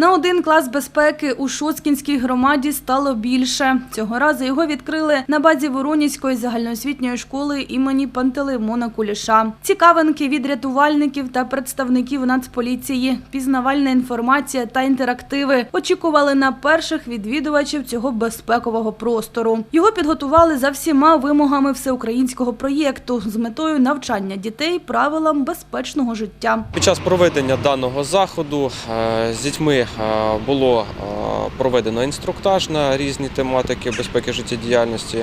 На один клас безпеки у Шоцкінській громаді стало більше. Цього разу його відкрили на базі Воронізької загальноосвітньої школи імені Пантелеймона Куліша. Цікавинки від рятувальників та представників Нацполіції, пізнавальна інформація та інтерактиви очікували на перших відвідувачів цього безпекового простору. Його підготували за всіма вимогами всеукраїнського проєкту з метою навчання дітей правилам безпечного життя. Під час проведення даного заходу е, з дітьми було е, проведено інструктаж на різні тематики безпеки життєдіяльності.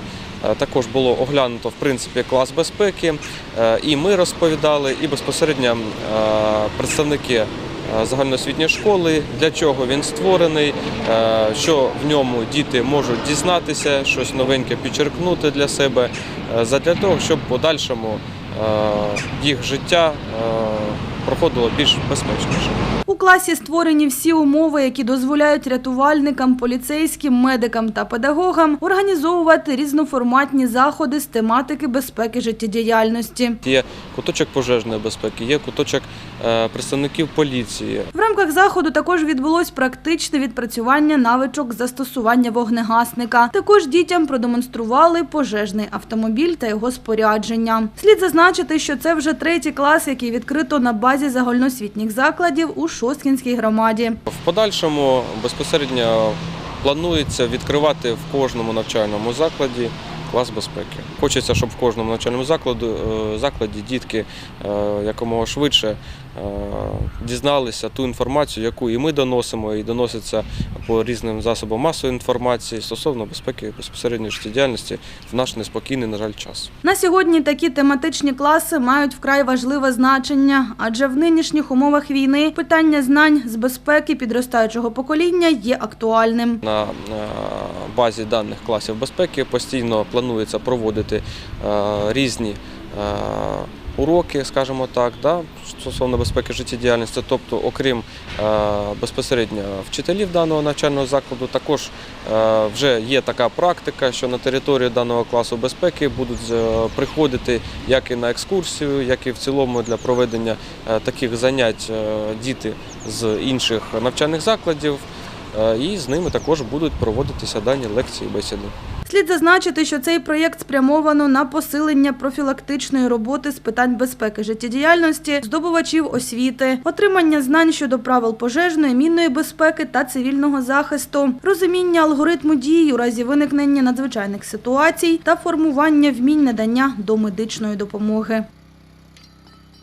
Е, Також було оглянуто в принципі клас безпеки, Е, і ми розповідали, і безпосередньо е, представники е, загальноосвітньої школи, для чого він створений, е, що в ньому діти можуть дізнатися, щось новеньке підчеркнути для себе, е, задля того, щоб в подальшому е, їх життя е, проходило більш безпечніше. Класі створені всі умови, які дозволяють рятувальникам, поліцейським, медикам та педагогам організовувати різноформатні заходи з тематики безпеки життєдіяльності. Є куточок пожежної безпеки, є куточок е, представників поліції. В рамках заходу також відбулось практичне відпрацювання навичок застосування вогнегасника. Також дітям продемонстрували пожежний автомобіль та його спорядження. Слід зазначити, що це вже третій клас, який відкрито на базі загальноосвітніх закладів у Шосткінській громаді. В подальшому безпосередньо планується відкривати в кожному навчальному закладі клас безпеки. Хочеться, щоб в кожному навчальному закладу, е, закладі дітки е, якомога швидше е, дізналися ту інформацію, яку і ми доносимо, і доноситься по різним засобам масової інформації стосовно безпеки безпосередньої життєдіяльності в наш неспокійний, на жаль, час. На сьогодні такі тематичні класи мають вкрай важливе значення, адже в нинішніх умовах війни питання знань з безпеки підростаючого покоління є актуальним. На базі даних класів безпеки постійно планується проводити е, різні е, уроки, скажімо так, да, стосовно безпеки життєдіяльності. Тобто, окрім е, безпосередньо вчителів даного навчального закладу, також вже є така практика, що на територію даного класу безпеки будуть приходити як і на екскурсію, як і в цілому для проведення таких занять діти з інших навчальних закладів. Е, І з ними також будуть проводитися дані лекції бесіди. Слід зазначити, що цей проєкт спрямовано на посилення профілактичної роботи з питань безпеки життєдіяльності здобувачів освіти, отримання знань щодо правил пожежної, мінної безпеки та цивільного захисту, розуміння алгоритму дій у разі виникнення надзвичайних ситуацій та формування вмінь надання домедичної допомоги.